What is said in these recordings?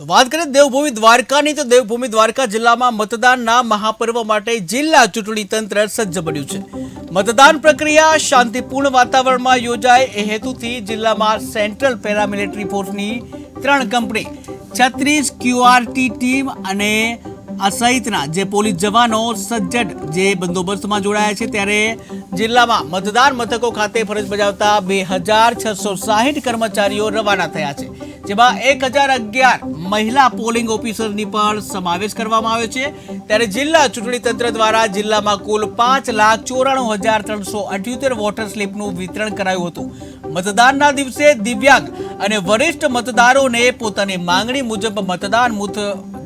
તો વાત કરીએ દેવભૂમિ દ્વારકાની, તો દેવભૂમિ દ્વારકા જિલ્લામાં મતદાનના મહાપર્વ માટે જિલ્લા ચૂંટણી તંત્ર સજ્જ બન્યું છે. મતદાન પ્રક્રિયા શાંતિપૂર્ણ વાતાવરણમાં યોજાય, એ હેતુથી જિલ્લામાં સેન્ટ્રલ પેરામિલિટરી ફોર્સની ત્રણ કંપની, છત્રીસ ક્યુઆરટી ટીમ અને આ સહિતના જે પોલીસ જવાનો સજ્જડ જે બંદોબસ્તમાં જોડાયા છે ત્યારે જિલ્લામાં મતદાન મથકો ખાતે ફરજ બજાવતા બે હજાર છસો સાહીઠ કર્મચારીઓ રવાના થયા છે, જેમાં એક હજાર અગિયાર મહિલા પોલિંગ ઓફિસરની પણ સમાવેશ કરવામાં આવ્યો છે. ત્યારે જિલ્લા ચૂંટણી તંત્ર દ્વારા જિલ્લામાં કુલ પાંચ લાખ ચોરાણું હજાર ત્રણસો અઠ્યોતેર વોટર સ્લીપનું વિતરણ કરાયું હતું. મતદાનના દિવસે દિવ્યાંગ અને વરિષ્ઠ મતદારોને પોતાની માંગણી મુજબ મતદાન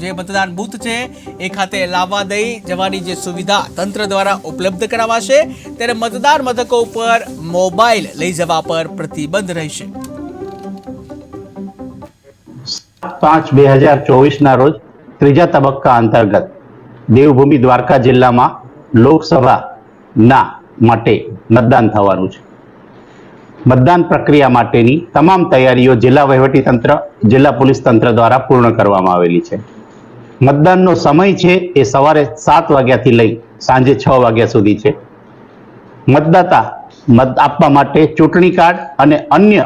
જે મતદાન બૂથ છે, એ ખાતે લાવવા દઈ જવાની જે સુવિધા તંત્ર દ્વારા ઉપલબ્ધ કરાવાશે, ત્યારે મતદાન મથકો ઉપર મોબાઈલ લઈ જવા પર પ્રતિબંધ રહેશે. પાંચ બે હજાર ચોવીસના રોજ ત્રીજા તબક્કા અંતર્ગત દેવભૂમિ દ્વારકા જિલ્લામાં લોકસભાના માટે મતદાન થવાનું છે. મતદાન પ્રક્રિયા માટેની તમામ તૈયારીઓ જિલ્લા વહીવટી તંત્ર, જિલ્લા પોલીસ તંત્ર દ્વારા પૂર્ણ કરવામાં આવેલી છે. મતદાનનો સમય છે એ સવારે સાત વાગ્યાથી લઈ સાંજે છ વાગ્યા સુધી છે. મતદાતા મત આપવા માટે ચૂંટણી કાર્ડ અને અન્ય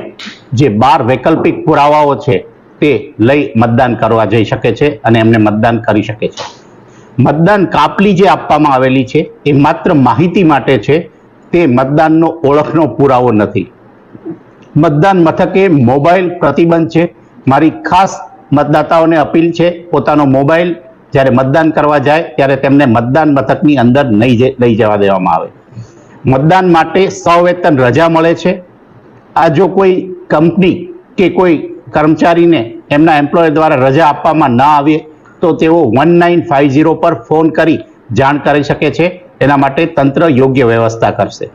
જે બાર વૈકલ્પિક પુરાવાઓ છે તે લઈ મતદાન કરવા જઈ શકે છે અને એમને મતદાન કરી શકે છે. મતદાન કાપલી જે આપવામાં આવેલી છે એ માત્ર માહિતી માટે છે, તે મતદાનનો ઓળખનો પુરાવો નથી. મતદાન મથકે મોબાઈલ પ્રતિબંધ છે. મારી ખાસ મતદાતાઓને અપીલ છે, પોતાનો મોબાઈલ જ્યારે મતદાન કરવા જાય, ત્યારે તેમને મતદાન મથકની અંદર નહીં લઈ જવા દેવામાં આવે. મતદાન માટે સવેતન રજા મળે છે. આ જો કોઈ કંપની કે કોઈ કર્મચારીને એમના એમ્પ્લોયર દ્વારા રજા આપવામાં ના આવે, તો તેઓ વન નાઇન ફાઇવ ઝીરો પર ફોન કરી જાણ કરી શકે છે. એના માટે તંત્ર યોગ્ય વ્યવસ્થા કરશે.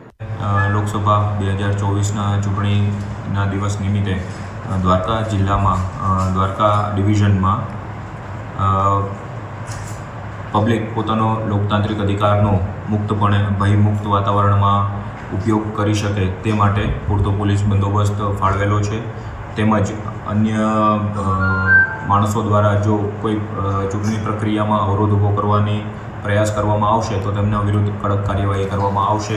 લોકસભા બે હજાર ચોવીસના ચૂંટણીના દિવસ નિમિત્તે દ્વારકા જિલ્લામાં દ્વારકા ડિવિઝનમાં પબ્લિક પોતાનો લોકતાંત્રિક અધિકારનો મુક્તપણે ભયમુક્ત વાતાવરણમાં ઉપયોગ કરી શકે તે માટે પૂરતો પોલીસ બંદોબસ્ત ફાળવેલો છે. તેમજ અન્ય માણસો દ્વારા જો કોઈ ચૂંટણી પ્રક્રિયામાં અવરોધ ઊભો કરવાની પ્રયાસ કરવામાં આવશે તો તેમના વિરુદ્ધ કડક કાર્યવાહી કરવામાં આવશે.